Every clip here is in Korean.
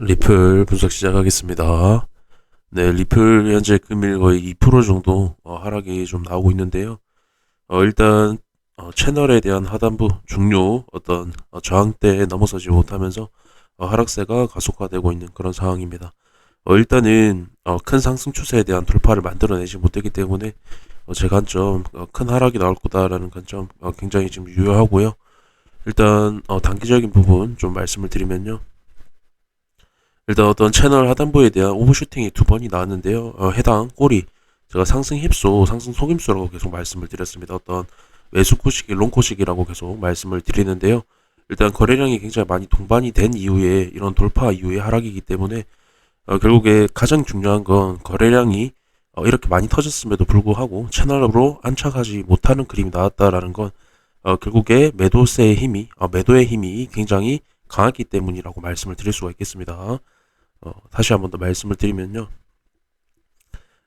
리플 분석 시작하겠습니다. 네, 리플 현재 금일 거의 2% 정도 어, 하락이 좀 나오고 있는데요. 어, 일단 어, 채널에 대한 하단부 중요 어떤 어, 저항대에 넘어서지 못하면서 어, 하락세가 가속화되고 있는 그런 상황입니다. 어, 일단은 어, 큰 상승 추세에 대한 돌파를 만들어내지 못했기 때문에 어, 제 관점 어, 큰 하락이 나올 거다라는 관점 어, 굉장히 지금 유효하고요. 일단 어, 단기적인 부분 좀 말씀을 드리면요. 일단 어떤 채널 하단부에 대한 오버슈팅이 두 번이 나왔는데요. 어, 해당 꼬리 제가 상승 힙소, 상승 속임수라고 계속 말씀을 드렸습니다. 어떤 매수 코식이, 롱 코식이라고 계속 말씀을 드리는데요. 일단 거래량이 굉장히 많이 동반이 된 이후에 이런 돌파 이후에 하락이기 때문에 어, 결국에 가장 중요한 건 거래량이 어, 이렇게 많이 터졌음에도 불구하고 채널로 안착하지 못하는 그림이 나왔다라는 건 어, 결국에 매도세의 힘이, 어, 매도의 힘이 굉장히 강하기 때문이라고 말씀을 드릴 수가 있겠습니다. 어, 다시 한 번 더 말씀을 드리면요.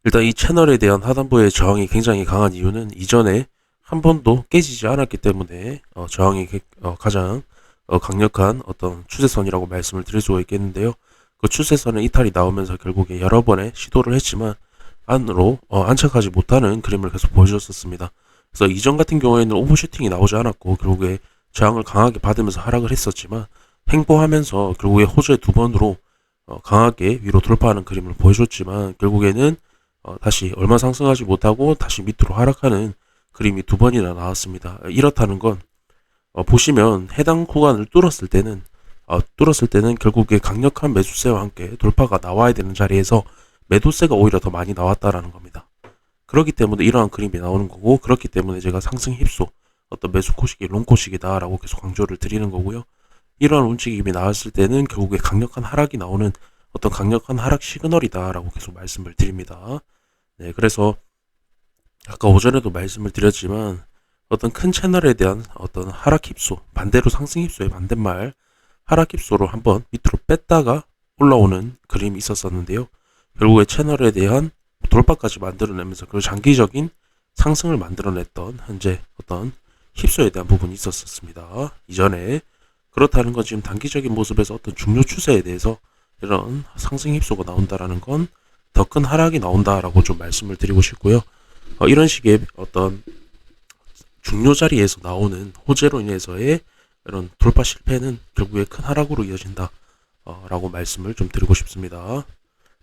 일단 이 채널에 대한 하단부의 저항이 굉장히 강한 이유는 이전에 한 번도 깨지지 않았기 때문에 어, 저항이 게- 어, 가장 어, 강력한 어떤 추세선이라고 말씀을 드릴 수가 있겠는데요. 그 추세선의 이탈이 나오면서 결국에 여러 번의 시도를 했지만 안으로 어, 안착하지 못하는 그림을 계속 보여줬었습니다. 그래서 이전 같은 경우에는 오버슈팅이 나오지 않았고 결국에 저항을 강하게 받으면서 하락을 했었지만 횡보하면서 결국에 호재 두 번으로 어, 강하게 위로 돌파하는 그림을 보여줬지만 결국에는 어, 다시 얼마 상승하지 못하고 다시 밑으로 하락하는 그림이 두 번이나 나왔습니다. 이렇다는 건 어, 보시면 해당 구간을 뚫었을 때는 어, 뚫었을 때는 결국에 강력한 매수세와 함께 돌파가 나와야 되는 자리에서 매도세가 오히려 더 많이 나왔다라는 겁니다. 그렇기 때문에 이러한 그림이 나오는 거고 그렇기 때문에 제가 상승 힙소 어떤 매수 코식이 롱 코식이다라고 계속 강조를 드리는 거고요. 이러한 움직임이 나왔을 때는 결국에 강력한 하락이 나오는 어떤 강력한 하락 시그널이다라고 계속 말씀을 드립니다. 네, 그래서 아까 오전에도 말씀을 드렸지만 어떤 큰 채널에 대한 어떤 하락 힙소, 반대로 상승 힙소의 반대말 하락 힙소로 한번 밑으로 뺐다가 올라오는 그림이 있었었는데요. 결국에 채널에 대한 돌파까지 만들어내면서 그 장기적인 상승을 만들어냈던 현재 어떤 힙소에 대한 부분이 있었었습니다. 이전에 그렇다는 건 지금 단기적인 모습에서 어떤 중요 추세에 대해서 이런 상승 힙소가 나온다라는 건 더 큰 하락이 나온다라고 좀 말씀을 드리고 싶고요. 어, 이런 식의 어떤 중요 자리에서 나오는 호재로 인해서의 이런 돌파 실패는 결국에 큰 하락으로 이어진다. 어, 라고 말씀을 좀 드리고 싶습니다.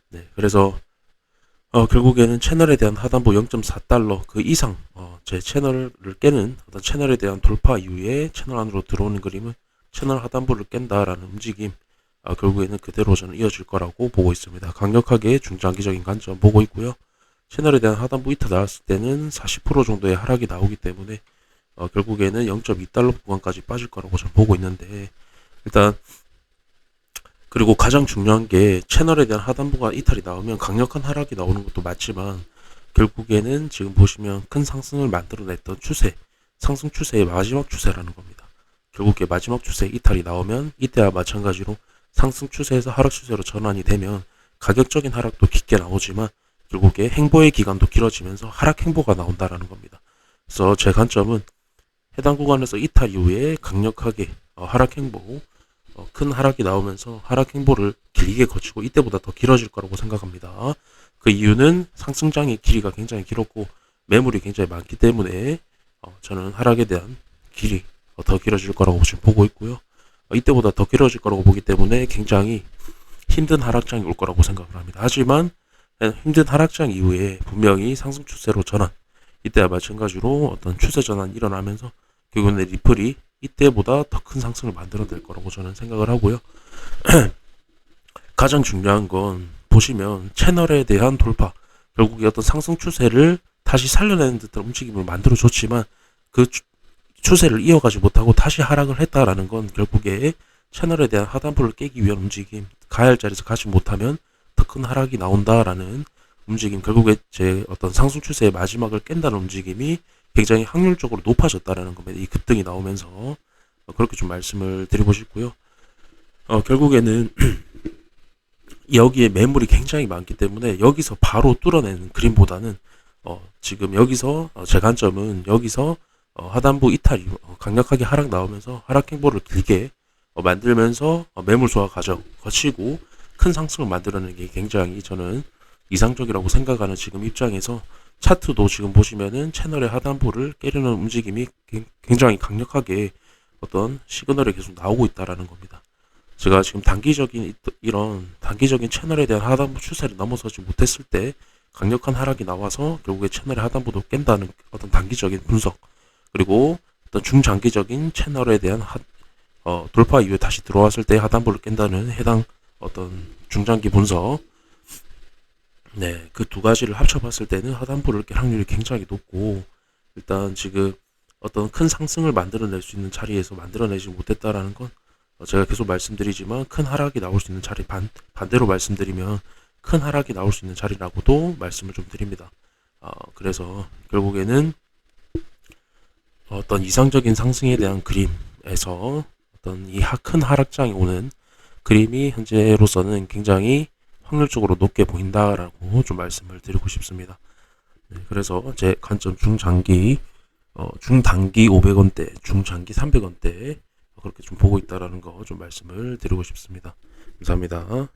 네, 그래서 어, 결국에는 채널에 대한 하단부 0.4달러 그 이상 어, 제 채널을 깨는 어떤 채널에 대한 돌파 이후에 채널 안으로 들어오는 그림은 채널 하단부를 깬다라는 움직임 아, 결국에는 그대로 저는 이어질 거라고 보고 있습니다. 강력하게 중장기적인 관점 보고 있고요. 채널에 대한 하단부 이탈 나왔을 때는 40% 정도의 하락이 나오기 때문에 어, 결국에는 0.2달러 구간까지 빠질 거라고 저는 보고 있는데 일단 그리고 가장 중요한 게 채널에 대한 하단부가 이탈이 나오면 강력한 하락이 나오는 것도 맞지만 결국에는 지금 보시면 큰 상승을 만들어냈던 추세 상승 추세의 마지막 추세라는 겁니다. 결국에 마지막 추세 이탈이 나오면 이때와 마찬가지로 상승 추세에서 하락 추세로 전환이 되면 가격적인 하락도 깊게 나오지만 결국에 행보의 기간도 길어지면서 하락 행보가 나온다라는 겁니다. 그래서 제 관점은 해당 구간에서 이탈 이후에 강력하게 어, 하락 행보, 어, 큰 하락이 나오면서 하락 행보를 길게 거치고 이때보다 더 길어질 거라고 생각합니다. 그 이유는 상승장의 길이가 굉장히 길었고 매물이 굉장히 많기 때문에 어, 저는 하락에 대한 길이 어, 더 길어질 거라고 지금 보고 있고요. 어, 이때보다 더 길어질 거라고 보기 때문에 굉장히 힘든 하락장이 올 거라고 생각을 합니다. 하지만 힘든 하락장 이후에 분명히 상승 추세로 전환, 이때와 마찬가지로 어떤 추세 전환이 일어나면서 결국은 리플이 이때보다 더 큰 상승을 만들어낼 거라고 저는 생각을 하고요. 가장 중요한 건 보시면 채널에 대한 돌파, 결국에 어떤 상승 추세를 다시 살려내는 듯한 움직임을 만들어줬지만 그 추- 추세를 이어가지 못하고 다시 하락을 했다라는 건 결국에 채널에 대한 하단부를 깨기 위한 움직임, 가야 할 자리에서 가지 못하면 더 큰 하락이 나온다라는 움직임, 결국에 제 어떤 상승 추세의 마지막을 깬다는 움직임이 굉장히 확률적으로 높아졌다라는 겁니다. 이 급등이 나오면서 어, 그렇게 좀 말씀을 드리고 싶고요. 어, 결국에는 여기에 매물이 굉장히 많기 때문에 여기서 바로 뚫어내는 그림보다는 어, 지금 여기서 어, 제 관점은 여기서 어, 하단부 이탈이 어, 강력하게 하락 나오면서 하락 행보를 길게 어, 만들면서 어, 매물 소화 과정 거치고 큰 상승을 만들어내는 게 굉장히 저는 이상적이라고 생각하는 지금 입장에서 차트도 지금 보시면은 채널의 하단부를 깨려는 움직임이 굉- 굉장히 강력하게 어떤 시그널이 계속 나오고 있다라는 겁니다. 제가 지금 단기적인 이- 이런 단기적인 채널에 대한 하단부 추세를 넘어서지 못했을 때 강력한 하락이 나와서 결국에 채널의 하단부도 깬다는 어떤 단기적인 분석 그리고 어떤 중장기적인 채널에 대한 하, 어, 돌파 이후에 다시 들어왔을 때 하단부를 깬다는 해당 어떤 중장기 분석 네, 그 두 가지를 합쳐봤을 때는 하단부를 깰 확률이 굉장히 높고 일단 지금 어떤 큰 상승을 만들어낼 수 있는 자리에서 만들어내지 못했다라는 건 어, 제가 계속 말씀드리지만 큰 하락이 나올 수 있는 자리 반, 반대로 말씀드리면 큰 하락이 나올 수 있는 자리라고도 말씀을 좀 드립니다. 어, 그래서 결국에는 어떤 이상적인 상승에 대한 그림에서 어떤 이 큰 하락장이 오는 그림이 현재로서는 굉장히 확률적으로 높게 보인다라고 좀 말씀을 드리고 싶습니다. 네, 그래서 제 관점 중장기, 어, 중단기 500원대, 중장기 300원대 그렇게 좀 보고 있다라는 거 좀 말씀을 드리고 싶습니다. 감사합니다.